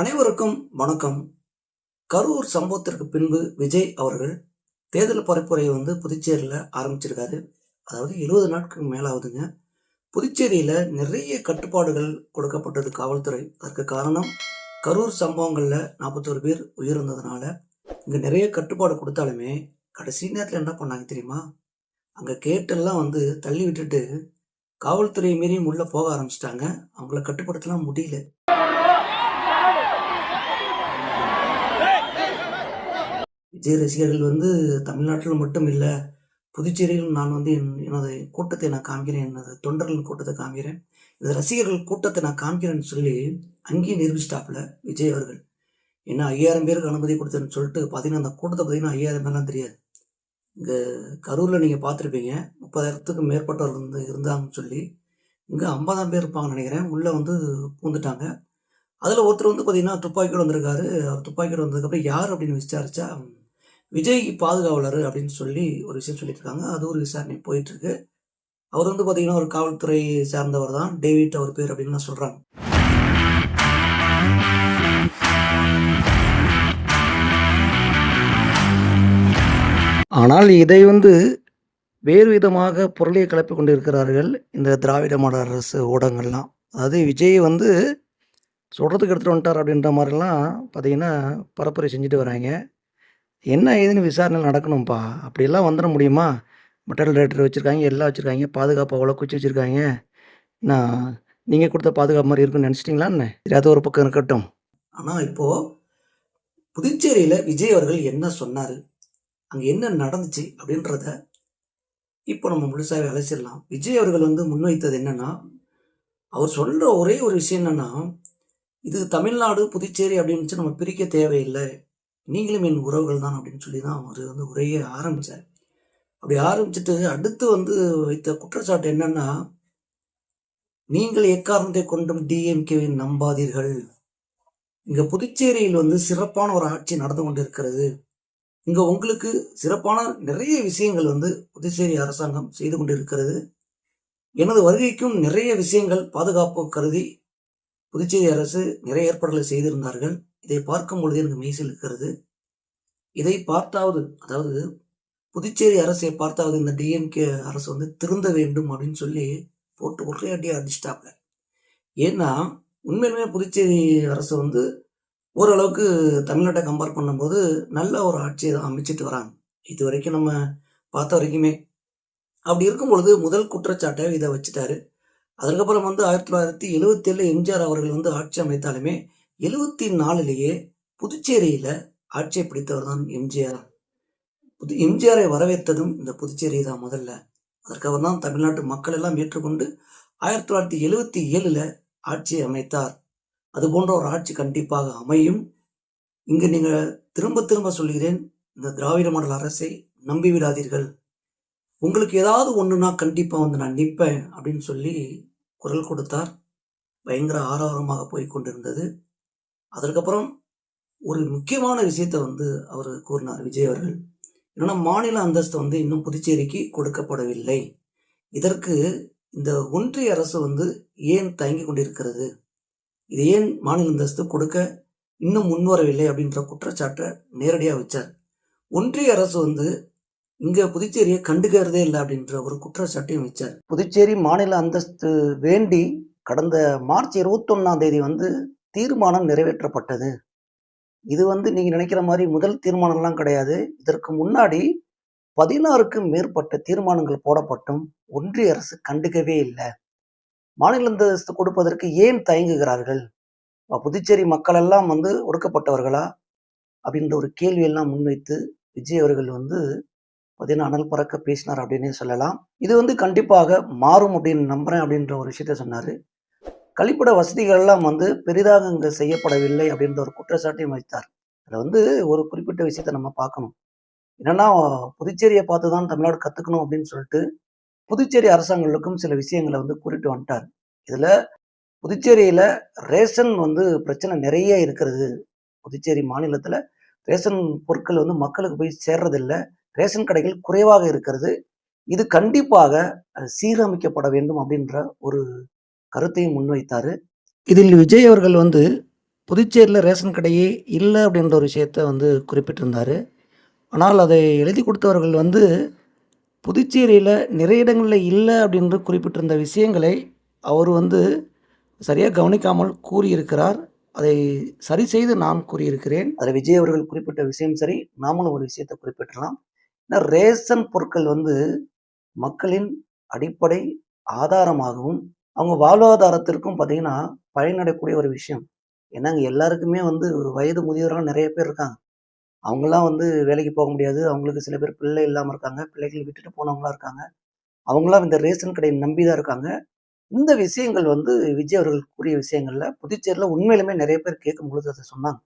அனைவருக்கும் வணக்கம். கரூர் சம்பவத்திற்கு பின்பு விஜய் அவர்கள் தேர்தல் பரப்புரையை வந்து புதுச்சேரியில் ஆரம்பிச்சிருக்காரு. அதாவது எழுபது நாட்களுக்கு மேலாகுதுங்க. புதுச்சேரியில் நிறைய கட்டுப்பாடுகள் கொடுக்கப்பட்டது காவல்துறை. அதற்கு காரணம் கரூர் சம்பவங்களில் நாற்பத்தோரு பேர் உயிர்ந்ததுனால இங்கே நிறைய கட்டுப்பாடு கொடுத்தாலுமே கடைசி நேரத்தில் என்ன பண்ணாங்க தெரியுமா? அங்கே கேட்டெல்லாம் வந்து தள்ளி விட்டுட்டு காவல்துறையை மீறியும் உள்ளே போக ஆரம்பிச்சிட்டாங்க. அவங்கள கட்டுப்படுத்தலாம் முடியல. விஜய் ரசிகர்கள் வந்து தமிழ்நாட்டில் மட்டும் இல்லை புதுச்சேரியிலும் நான் வந்து என் எனது கூட்டத்தை நான் காமிக்கிறேன் எனது தொண்டர்களின் கூட்டத்தை காமிக்கிறேன் இந்த ரசிகர்கள் கூட்டத்தை நான் காமிக்கிறேன்னு சொல்லி அங்கேயும் நிரூபிச்சிட்டாப்புல விஜய் அவர்கள். ஏன்னா ஐயாயிரம் பேருக்கு அனுமதி கொடுத்தேன்னு சொல்லிட்டு பார்த்தீங்கன்னா அந்த கூட்டத்தை பார்த்தீங்கன்னா ஐயாயிரம் பேர்லாம் தெரியாது. இங்கே கரூரில் நீங்கள் பார்த்துருப்பீங்க முப்பதாயிரத்துக்கு மேற்பட்டவர் வந்து இருந்தாங்கன்னு சொல்லி இங்கே ஐம்பதாம் பேர் இருப்பாங்கன்னு நினைக்கிறேன். உள்ளே வந்து பூந்துட்டாங்க. அதில் ஒருத்தர் வந்து பார்த்தீங்கன்னா துப்பாக்கியோடு வந்திருக்காரு. அவர் துப்பாக்கியோடு வந்ததுக்கப்புறம் யார் அப்படின்னு விசாரிச்சா விஜய் பாதுகாவலர் அப்படின்னு சொல்லி ஒரு விஷயம் சொல்லியிருக்காங்க. அது ஒரு விசாரணை போயிட்டுருக்கு. அவர் வந்து பார்த்தீங்கன்னா ஒரு காவல்துறை சார்ந்தவர் தான். டேவிட் அவர் பேர் அப்படின்னு சொல்கிறாங்க ஆனால் இதை வந்து வேறு விதமாக பொருளை கலப்பி கொண்டிருக்கிறார்கள் இந்த திராவிட மாடல் அரசு ஊடகங்கள்லாம். அதாவது விஜய் வந்து சொல்கிறதுக்கு எடுத்துகிட்டு வந்துட்டார் அப்படின்ற மாதிரிலாம் பார்த்தீங்கன்னா பரப்புரை செஞ்சுட்டு வராங்க. என்ன ஏதுன்னு விசாரணை நடக்கணும்ப்பா அப்படியெல்லாம் வந்துட முடியுமா? மெட்டல் ரேட்டர் வச்சுருக்காங்க எல்லாம் வச்சுருக்காங்க பாதுகாப்பு அவ்வளோ குச்சி வச்சுருக்காங்க. நான் நீங்கள் கொடுத்த பாதுகாப்பு மாதிரி இருக்குன்னு நினச்சிட்டிங்களான்னு தெரியாத சரி அது ஒரு பக்கம் இருக்கட்டும். ஆனால் இப்போது புதுச்சேரியில் விஜய் அவர்கள் என்ன சொன்னார்? அங்கே என்ன நடந்துச்சு? அப்படின்றத இப்போ நம்ம முழுசாக அலசிடலாம் விஜய் அவர்கள் வந்து முன்வைத்தது என்னென்னா அவர் சொல்கிற ஒரே ஒரு விஷயம் என்னென்னா இது தமிழ்நாடு புதுச்சேரி அப்படின்னு நம்ம பிரிக்க தேவையில்லை. நீங்களும் என் உறவுகள் தான் அப்படின்னு சொல்லி தான் அவர் வந்து உரையை ஆரம்பித்தார் அப்படி ஆரம்பிச்சுட்டு அடுத்து வந்து வைத்த குற்றச்சாட்டு என்னன்னா நீங்கள் எக்காரணத்தை கொண்டும் டிஎம்கேவை நம்பாதீர்கள். இங்க புதுச்சேரியில் வந்து சிறப்பான ஒரு ஆட்சி நடந்து கொண்டிருக்கிறது. இங்க உங்களுக்கு சிறப்பான நிறைய விஷயங்கள் வந்து புதுச்சேரி அரசாங்கம் செய்து கொண்டிருக்கிறது. எனது வருகைக்கும் நிறைய விஷயங்கள் பாதுகாப்பு கருதி புதுச்சேரி அரசு நிறைய ஏற்பாடுகளை செய்திருந்தார்கள். இதை பார்க்கும் பொழுது எனக்கு மெய்சில் இருக்கிறது. இதை பார்த்தாவது அதாவது புதுச்சேரி அரசை பார்த்தாவது இந்த டிஎம்கே அரசு வந்து திருந்த வேண்டும் அப்படின்னு சொல்லி போட்டு ஒரே அடியாக அடிச்சிட்டாப்ல. ஏன்னா உண்மையிலுமே புதுச்சேரி அரசு வந்து ஓரளவுக்கு தமிழ்நாட்டை கம்பேர் பண்ணும்போது நல்ல ஒரு ஆட்சியை தான் அமைச்சிட்டு வராங்க. இது வரைக்கும் நம்ம பார்த்த வரைக்குமே. அப்படி இருக்கும் பொழுது முதல் குற்றச்சாட்டை இதை வச்சுட்டாரு. அதுக்கப்புறம் வந்து ஆயிரத்தி தொள்ளாயிரத்தி எழுவத்தி ஏழில் எம்ஜிஆர் அவர்கள் வந்து ஆட்சி அமைத்தாலுமே எழுவத்தி நாலுலேயே புதுச்சேரியில் ஆட்சியை பிடித்தவர் தான் எம்ஜிஆர். புது எம்ஜிஆரை வரவேற்றதும் இந்த புதுச்சேரி தான் முதல்ல. அதற்கப்புறம் தான் தமிழ்நாட்டு மக்கள் எல்லாம் ஏற்றுக்கொண்டு ஆயிரத்தி தொள்ளாயிரத்தி எழுவத்தி ஏழில் ஆட்சியை அமைத்தார். அது போன்ற ஒரு ஆட்சி கண்டிப்பாக அமையும். இங்கு நீங்கள் திரும்ப திரும்ப சொல்கிறேன் இந்த திராவிட மாடல் அரசை நம்பி விடாதீர்கள். உங்களுக்கு ஏதாவது ஒன்றுனா கண்டிப்பாக வந்து நான் நிற்பேன் அப்படின்னு சொல்லி குரல் கொடுத்தார். பயங்கர ஆரவாரமாக போய் கொண்டிருந்தது. அதற்கப்புறம் ஒரு முக்கியமான விஷயத்தை வந்து அவர் கூறினார் விஜய் அவர்கள். என்னன்னா மாநில அந்தஸ்து வந்து இன்னும் புதுச்சேரிக்கு கொடுக்கப்படவில்லை. இதற்கு இந்த ஒன்றிய அரசு வந்து ஏன் தயங்கி கொண்டிருக்கிறது? இது ஏன் மாநில அந்தஸ்து கொடுக்க இன்னும் முன்வரவில்லை அப்படின்ற குற்றச்சாட்டை நேரடியாக வச்சார். ஒன்றிய அரசு வந்து இங்க புதுச்சேரியை கண்டுக்கிறதே இல்லை அப்படின்ற ஒரு குற்றச்சாட்டையும் வச்சார். புதுச்சேரி மாநில அந்தஸ்து வேண்டி கடந்த மார்ச் இருபத்தொன்னாம் தேதி வந்து தீர்மானம் நிறைவேற்றப்பட்டது. இது வந்து நீங்க நினைக்கிற மாதிரி முதல் தீர்மானம்லாம் கிடையாது. இதற்கு முன்னாடி பதினாறுக்கும் மேற்பட்ட தீர்மானங்கள் போடப்பட்டும். ஒன்றிய அரசு கண்டுக்கவே இல்லை. மாநில அந்தஸ்து கொடுப்பதற்கு ஏன் தயங்குகிறார்கள்? புதுச்சேரி மக்கள் எல்லாம் வந்து ஒடுக்கப்பட்டவர்களா? அப்படின்ற ஒரு கேள்வியெல்லாம் முன்வைத்து விஜய் அவர்கள் வந்து பார்த்தீங்கன்னா அனல் பறக்க பேசினார் அப்படின்னே சொல்லலாம். இது வந்து கண்டிப்பாக மாறும் அப்படின்னு நம்புறேன் அப்படின்ற ஒரு விஷயத்த சொன்னார். கழிப்பிட வசதிகள் எல்லாம் வந்து பெரிதாக இங்கே செய்யப்படவில்லை அப்படின்ற ஒரு குற்றச்சாட்டையும் வைத்தார். அதில் வந்து ஒரு குறிப்பிட்ட விஷயத்த நம்ம பார்க்கணும். என்னன்னா புதுச்சேரியை பார்த்து தான் தமிழ்நாடு கற்றுக்கணும் அப்படின்னு சொல்லிட்டு புதுச்சேரி அரசாங்கங்களுக்கும் சில விஷயங்களை வந்து கூறிட்டு வந்துட்டார். இதில் புதுச்சேரியில் ரேஷன் வந்து பிரச்சனை நிறைய இருக்கிறது. புதுச்சேரி மாநிலத்தில் ரேஷன் பொருட்கள் வந்து மக்களுக்கு போய் சேர்றதில்லை. ரேஷன் கடைகள் குறைவாக இருக்கிறது. இது கண்டிப்பாக சீரமைக்கப்பட வேண்டும் அப்படின்ற ஒரு கருத்தையும் முன்வைத்தார். இதில் விஜய் அவர்கள் வந்து புதுச்சேரியில் ரேஷன் கடையே இல்லை அப்படின்ற ஒரு விஷயத்த வந்து குறிப்பிட்டிருந்தார். ஆனால் அதை எழுதி கொடுத்தவர்கள் வந்து புதுச்சேரியில் நிறைய இடங்களில் இல்லை அப்படின்னு குறிப்பிட்டிருந்த விஷயங்களை அவர் வந்து சரியாக கவனிக்காமல் கூறியிருக்கிறார். அதை சரி செய்து நான் கூறியிருக்கிறேன். அதில் விஜய் அவர்கள் குறிப்பிட்ட விஷயம் சரி நாமளும் ஒரு விஷயத்தை குறிப்பிட்டலாம் ஏன்னா ரேஷன் பொருட்கள் வந்து மக்களின் அடிப்படை ஆதாரமாகவும் அவங்க வாழ்வாதாரத்திற்கும் பார்த்தீங்கன்னா பயனடையக்கூடிய ஒரு விஷயம். ஏன்னாங்க எல்லாருக்குமே வந்து வயது முதியோர்கள் நிறைய பேர் இருக்காங்க. அவங்களாம் வந்து வேலைக்கு போக முடியாது. அவங்களுக்கு சில பேர் பிள்ளை இல்லாமல் இருக்காங்க. பிள்ளைகள் விட்டுட்டு போனவங்களா இருக்காங்க. அவங்களாம் இந்த ரேஷன் கடையை நம்பி தான் இருக்காங்க. இந்த விஷயங்கள் வந்து விஜய் அவர்கள் கூறிய விஷயங்களில் புதுச்சேரியில் உண்மையிலுமே நிறைய பேர் கேட்கும் பொழுது அதை சொன்னாங்க.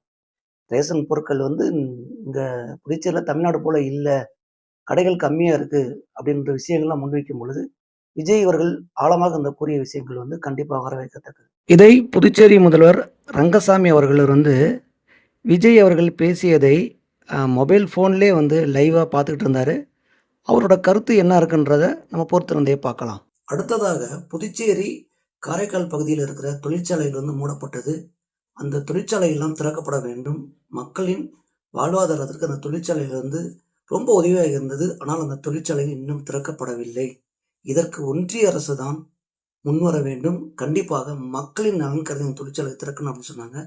ரேஷன் பொருட்கள் வந்து இங்கே புதுச்சேரியில் தமிழ்நாடு போல் இல்லை. கடைகள் கம்மியாக இருக்குது அப்படின்ற விஷயங்கள்லாம் முன்வைக்கும் பொழுது விஜய் அவர்கள் ஆழமாக அந்த கூறிய விஷயங்கள் வந்து கண்டிப்பாக வரவேற்கத்தக்கது. இதை புதுச்சேரி முதல்வர் ரங்கசாமி அவர்கள் வந்து விஜய் அவர்கள் பேசியதை மொபைல் ஃபோன்லேயே வந்து லைவாக பார்த்துக்கிட்டு இருந்தார். அவரோட கருத்து என்ன இருக்குன்றத நம்ம பொறுத்திருந்தே பார்க்கலாம். அடுத்ததாக புதுச்சேரி காரைக்கால் பகுதியில் இருக்கிற தொழிற்சாலைகள் வந்து மூடப்பட்டது. அந்த தொழிற்சாலையெல்லாம் திறக்கப்பட வேண்டும். மக்களின் வாழ்வாதாரத்திற்கு அந்த தொழிற்சாலைகள் வந்து ரொம்ப உதவியாக இருந்தது. ஆனால் அந்த தொழிற்சாலைகள் இன்னும் திறக்கப்படவில்லை. இதற்கு ஒன்றிய அரசு தான் முன்வர வேண்டும். கண்டிப்பாக மக்களின் நலன் கருதி தொழிற்சாலை திறக்கணும் அப்படின்னு சொன்னாங்க.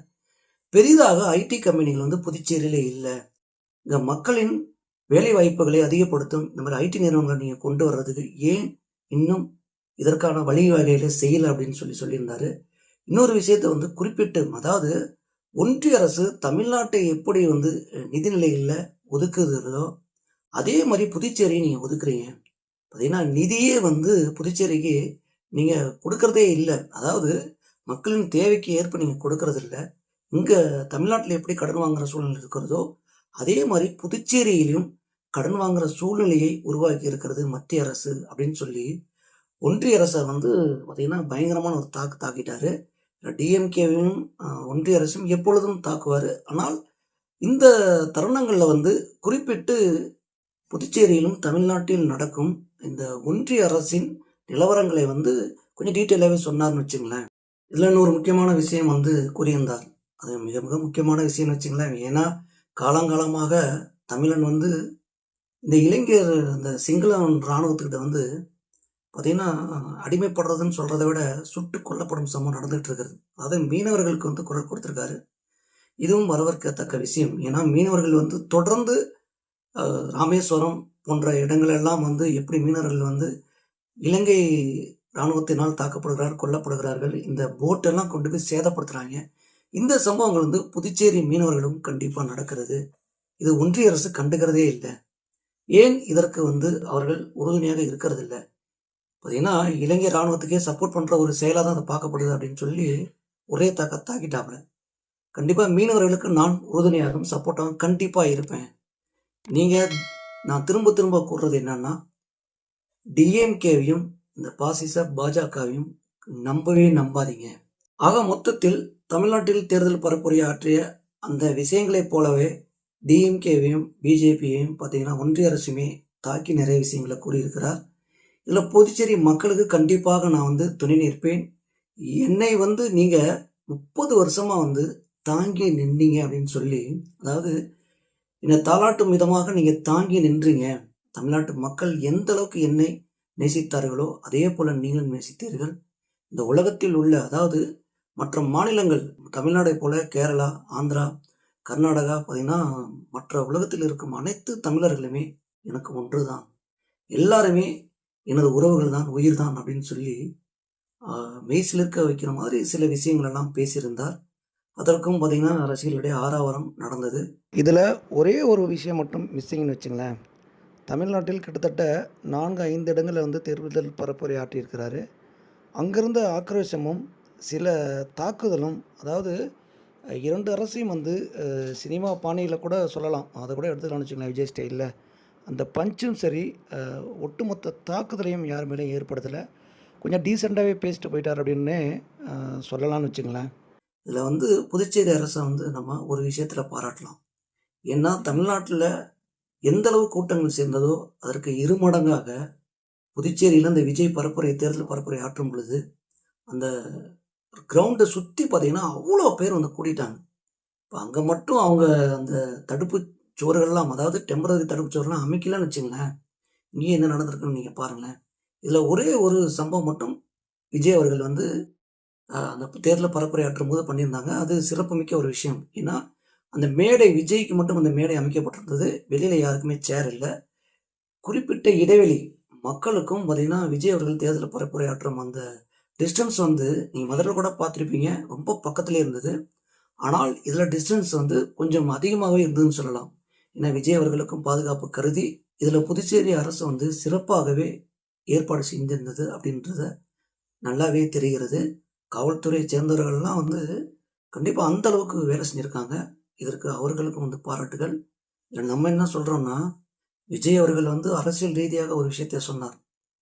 பெரிதாக ஐடி கம்பெனிகள் வந்து புதுச்சேரியில இல்லை. இங்க மக்களின் வேலை வாய்ப்புகளை அதிகப்படுத்தும் இந்த மாதிரி ஐடி நிறுவனங்களை நீங்க கொண்டு வர்றதுக்கு ஏன் இன்னும் இதற்கான வழிவகைகளை செய்யல அப்படின்னு சொல்லி சொல்லியிருந்தாரு. இன்னொரு விஷயத்தை வந்து குறிப்பிட்டு அதாவது ஒன்றிய அரசு தமிழ்நாட்டை எப்படி வந்து நிதிநிலையில் ஒதுக்குகிறதோ அதே மாதிரி புதுச்சேரியை நீங்கள் ஒதுக்குறீங்க. பார்த்தீங்கன்னா நிதியே வந்து புதுச்சேரிக்கு நீங்கள் கொடுக்கறதே இல்லை. அதாவது மக்களின் தேவைக்கு ஏற்ப நீங்கள் கொடுக்கறது இல்லை. இங்கே தமிழ்நாட்டில் எப்படி கடன் வாங்குகிற சூழ்நிலை இருக்கிறதோ அதே மாதிரி புதுச்சேரியிலும் கடன் வாங்குகிற சூழ்நிலையை உருவாக்கி இருக்கிறது மத்திய அரசு அப்படின்னு சொல்லி ஒன்றிய அரசை வந்து பார்த்தீங்கன்னா பயங்கரமான ஒரு தாக்கு தாக்கிட்டாரு. டிஎம்கேவையும் ஒன்றிய அரசும் எப்பொழுதும் தாக்குவார். ஆனால் இந்த தருணங்களில் வந்து குறிப்பிட்டு புதுச்சேரியிலும் தமிழ்நாட்டில் நடக்கும் இந்த ஒன்றிய அரசின் நிலவரங்களை வந்து கொஞ்சம் டீட்டெயிலாகவே சொன்னார்னு வச்சுங்களேன். இதில் இன்னொரு முக்கியமான விஷயம் வந்து கூறியிருந்தார். அது மிக மிக முக்கியமான விஷயம்னு வச்சுங்களேன். ஏன்னா காலங்காலமாக தமிழன் வந்து இந்த இளைஞர் இந்த சிங்கள இராணுவத்துக்கிட்ட வந்து பார்த்தீங்கன்னா அடிமைப்படுறதுன்னு சொல்கிறத விட சுட்டு கொல்லப்படும் சம்பவம் நடந்துகிட்டு இருக்கிறது. அதாவது மீனவர்களுக்கு வந்து குரல் கொடுத்துருக்காரு. இதுவும் வரவேற்கத்தக்க விஷயம். ஏன்னா மீனவர்கள் வந்து தொடர்ந்து ராமேஸ்வரம் போன்ற இடங்களெல்லாம் வந்து எப்படி மீனவர்கள் வந்து இலங்கை இராணுவத்தினால் தாக்கப்படுகிறார் கொல்லப்படுகிறார்கள் இந்த போட்டெல்லாம் கொண்டு போய் சேதப்படுத்துகிறாங்க இந்த சம்பவங்கள் வந்து புதுச்சேரி மீனவர்களும் கண்டிப்பாக நடக்கிறது. இது ஒன்றிய அரசு கண்டுக்கிறதே இல்லை. ஏன் இதற்கு வந்து அவர்கள் உறுதுணையாக இருக்கிறது இல்லை? பார்த்தீங்கன்னா இலங்கை இராணுவத்துக்கே சப்போர்ட் பண்ணுற ஒரு செயலாக தான் அதை பார்க்கப்படுது அப்படின்னு சொல்லி ஒரே தாக்க தாக்கிட்டாப்புல. கண்டிப்பாக மீனவர்களுக்கு நான் உறுதுணையாகவும் சப்போர்ட்டாகவும் கண்டிப்பாக இருப்பேன். நீங்கள் நான் திரும்ப திரும்ப கூறுறது என்னன்னா டிஎம்கேவையும் இந்த பாசிச பாஜகவையும் நம்பவே நம்பாதீங்க. ஆக மொத்தத்தில் தமிழ்நாட்டில் தேர்தல் பரப்புரை ஆற்றிய அந்த விஷயங்களைப் போலவே டிஎம்கேவையும் பிஜேபியையும் பார்த்தீங்கன்னா ஒன்றிய அரசுமே தாக்கி நிறைய விஷயங்களை கூறியிருக்கிறார். இதில் புதுச்சேரி மக்களுக்கு கண்டிப்பாக நான் வந்து துணை நிற்பேன். என்னை வந்து நீங்கள் முப்பது வருஷமாக வந்து தாங்கி நின்றீங்க அப்படின்னு சொல்லி அதாவது என்னை தாளாட்டும் விதமாக நீங்கள் தாங்கி நின்றீங்க. தமிழ்நாட்டு மக்கள் எந்த அளவுக்கு என்னை நேசித்தார்களோ அதே போல நீங்கள் நேசித்தீர்கள். இந்த உலகத்தில் உள்ள அதாவது மற்ற மாநிலங்கள் தமிழ்நாடை போல கேரளா ஆந்திரா கர்நாடகா பார்த்தீங்கன்னா மற்ற உலகத்தில் இருக்கும் அனைத்து தமிழர்களுமே எனக்கு ஒன்று தான் எல்லாருமே எனது உறவுகள் தான் உயிர் தான் அப்படின்னு சொல்லி மெய்சிலிருக்க வைக்கிற மாதிரி சில விஷயங்கள் எல்லாம் பேசியிருந்தார். அதற்கும் பார்த்திங்கன்னா ரசிகர்களுடைய ஆறாவரம் நடந்தது. இதில் ஒரே ஒரு விஷயம் மட்டும் மிஸ்ஸிங்னு வச்சுங்களேன். தமிழ்நாட்டில் கிட்டத்தட்ட நான்கு ஐந்து இடங்களில் வந்து தேர்தல் பரப்புரை ஆற்றியிருக்கிறாரு. அங்கிருந்த ஆக்ரோஷமும் சில தாக்குதலும் அதாவது இரண்டு அரசையும் வந்து சினிமா பாணியில் கூட சொல்லலாம். அதை கூட எடுத்துக்கலாம்னு வச்சுக்கலாம் விஜய் ஸ்டைலில். அந்த பஞ்சும் சரி ஒட்டுமொத்த தாக்குதலையும் யார் மேலேயும் ஏற்படுத்தலை. கொஞ்சம் டீசெண்டாகவே பேசிட்டு போயிட்டார் அப்படின்னு சொல்லலாம்னு வச்சுங்களேன். இதில் வந்து புதுச்சேரி அரசை வந்து நம்ம ஒரு விஷயத்தில் பாராட்டலாம். ஏன்னா தமிழ்நாட்டில் எந்த அளவு கூட்டங்கள் சேர்ந்ததோ அதற்கு இருமடங்காக புதுச்சேரியில் இந்த விஜய் பரப்புரை தேர்தல் பரப்புரை ஆற்றும் பொழுது அந்த கிரவுண்டை சுற்றி பார்த்தீங்கன்னா அவ்வளோ பேர் வந்து கூட்டிட்டாங்க இப்போ அங்கே மட்டும் அவங்க அந்த தடுப்பு சுவர்கள்லாம் அதாவது டெம்பரரி தடுப்பு சுவர்லாம் அமைக்கலன்னு வச்சுங்களேன் இங்கேயே என்ன நடந்திருக்குன்னு நீங்கள் பாருங்களேன். இதில் ஒரே ஒரு சம்பவம் மட்டும் விஜய் அவர்கள் வந்து அந்த தேர்தலில் பரப்புரையாற்றும் போது பண்ணியிருந்தாங்க. அது சிறப்புமிக்க ஒரு விஷயம். ஏன்னா அந்த மேடை விஜய்க்கு மட்டும் அந்த மேடை அமைக்கப்பட்டிருந்தது. வெளியில் யாருக்குமே சேர் இல்லை. குறிப்பிட்ட இடைவெளி மக்களுக்கும் பார்த்தீங்கன்னா விஜய் அவர்கள் தேர்தலில் பரப்புரையாற்றும் அந்த டிஸ்டன்ஸ் வந்து நீங்கள் முதல்ல கூட பார்த்துருப்பீங்க. ரொம்ப பக்கத்திலே இருந்தது. ஆனால் இதில் டிஸ்டன்ஸ் வந்து கொஞ்சம் அதிகமாகவே இருந்ததுன்னு சொல்லலாம். ஏன்னா விஜய் அவர்களுக்கும் பாதுகாப்பு கருதி இதில் புதுச்சேரி அரசு வந்து சிறப்பாகவே ஏற்பாடு செஞ்சிருந்தது அப்படின்றத நல்லாவே தெரிகிறது. காவல்துறையை சேர்ந்தவர்கள்லாம் வந்து கண்டிப்பாக அந்த அளவுக்கு வேலை செஞ்சுருக்காங்க. இதற்கு அவர்களுக்கும் வந்து பாராட்டுகள். இதில் நம்ம என்ன சொல்கிறோம்னா விஜய் அவர்கள் வந்து அரசியல் ரீதியாக ஒரு விஷயத்தை சொன்னார்.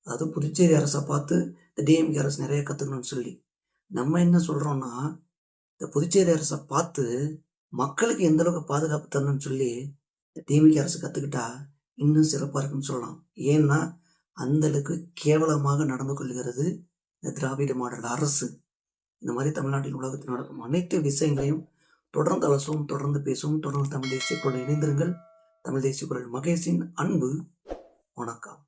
அதாவது புதுச்சேரி அரசை பார்த்து இந்த டிஎம்கே அரசு நிறைய கற்றுக்கணும்னு சொல்லி. நம்ம என்ன சொல்கிறோம்னா இந்த புதுச்சேரி அரசை பார்த்து மக்களுக்கு எந்த அளவுக்கு பாதுகாப்பு தரணும்னு சொல்லி இந்த டிஎம்கே அரசு கற்றுக்கிட்டா இன்னும் சிறப்பாக இருக்குன்னு சொல்லலாம். ஏன்னா அந்த அளவுக்கு கேவலமாக நடந்து கொள்கிறது இந்த திராவிட மாடல் அரசு. இந்த மாதிரி தமிழ்நாட்டில் உலகத்தில் நடக்கும் அனைத்து விஷயங்களையும் தொடர்ந்து அலசுவோம் தொடர்ந்து பேசுவோம் தொடர்ந்து தமிழ் தேசிய குரல் இணைந்திருங்கள். தமிழ் தேசிய குரல் மகேஷின் அன்பு. வணக்கம்.